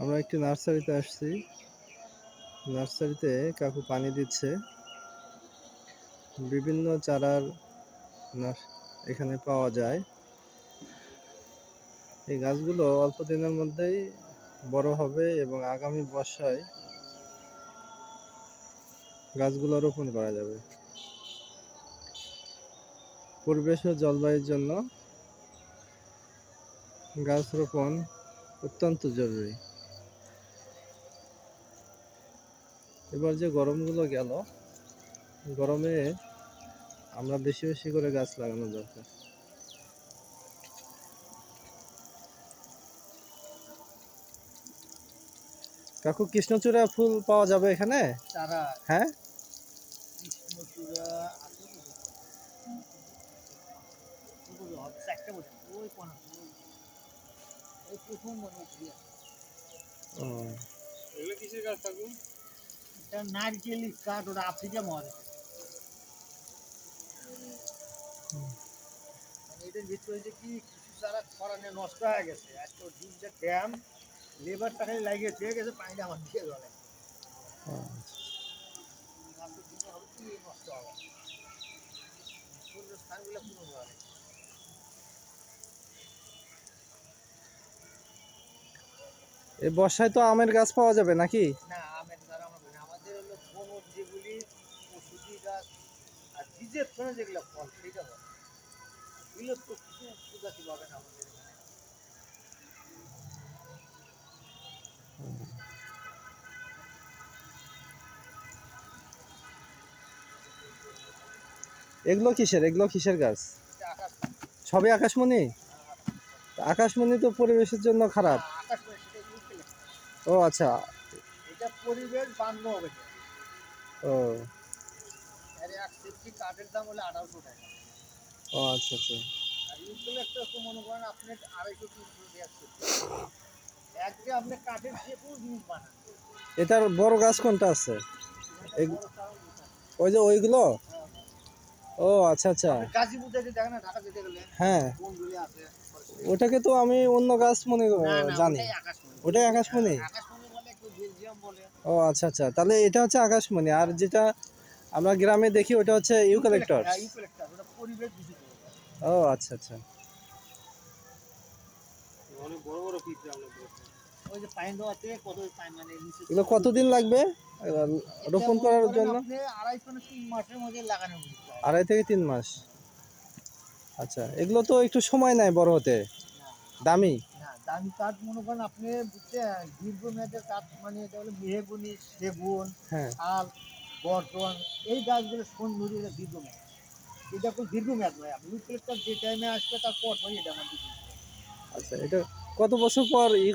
আমরা একটি নার্সারিতে আসছি। নার্সারিতে কাকু পানি দিচ্ছে। বিভিন্ন চারার এখানে পাওয়া যায়। এই গাছগুলো অল্প দিনের মধ্যেই বড় হবে এবং আগামী বর্ষায় গাছগুলো রোপণ করা যাবে। পরিবেশ ও জলবায়ুর জন্য গাছ রোপণ অত্যন্ত জরুরি। এবার যে গরমগুলো গেল গরমে আমরা বেশি বেশি করে গাছ লাগানো দরকার। কাকু কৃষ্ণচূড়া ফুল পাওয়া যাবে এখানে? হ্যাঁ। ও, এগুলো কিসের গাছ থাকুন এটা নারকেলি কাঠ ওটা আফ্রিকা মহাদেশে। এটার ভিতরে হয়েছে কি কিছু চারা খরানে নষ্ট হয়ে গেছে? আর তো ডিমটা ড্যাম লেবারটা খালি লাগিয়ে দিয়ে গেছে পানিটা আমার দিয়ে জলে ও, গাছের দিনে হবে কি নষ্ট হবে স্থানগুলো পূরণ হবে এই বর্ষায় তো আমের গাছ পাওয়া যাবে নাকি? না আমের দ্বারা আমরা বলি না। আমাদের যেগুলি ওষুধি গাছ আর বীজের যেগুলো ফল সেইটা বলে। এগুলো তো কিছু প্রজাতি আমাদের এখানে। এগুলো কিসের? এগুলো কিসের গাছ? সবই আকাশমণি? আকাশমণি তো পরিবেশের জন্য খারাপ। ও আচ্ছা। এটা পরিবেশ বান্ধব হবে। ও। আরে এক সেফটি কাঠের দাম হলো আঠারোশো টাকা। ও আচ্ছা আচ্ছা। আর ইউক্যালিপটাস তো মনে করেন আপনি আড়াইশো তিনশো দেড়শো একদিকে আপনি কাঠের যে কোনো জিনিস বানান। এটার বড় গাছ কোনটা আছে। ওই যে ওইগুলো? ও আচ্ছা আচ্ছা। গাজীপুর থেকে দেখেন ঢাকা যেতে গেলে। হ্যাঁ। আছে? ওটাকে তো আমি অন্য গাছ মনে জানি। ওটাই আকাশমণি। ওটাই আকাশমণি আকাশমণি বলে কেউ বেলজিয়াম বলে ও আচ্ছা আচ্ছা। তাহলে এটা হচ্ছে আকাশমণি। আর যেটা আমরা গ্রামে দেখি ওটা হচ্ছে ইউক্যালিপটাস হ্যাঁ, ও আচ্ছা আচ্ছা। মানে এগুলো কতদিন লাগবে? রোপণ করার জন্য। আড়াই থেকে তিন মাস। আচ্ছা এগুলো তো একটু সময় নেয় বড় হতে। দামি? না দামি কাঠ মনে করেন আপনি দীর্ঘ দীর্ঘমেয়াদের কাঠ মানে এটা হলো মেহগুনি সেগুন আর শাল বর্তমান এই গাছগুলো সুন্দর দীর্ঘ দীর্ঘমেয়াদ এটা খুব দীর্ঘ দীর্ঘমেয়াদ নয় আপনি যে টাইমে আসবে তার পর এটা আমার আচ্ছা এটা কত বছর পর ই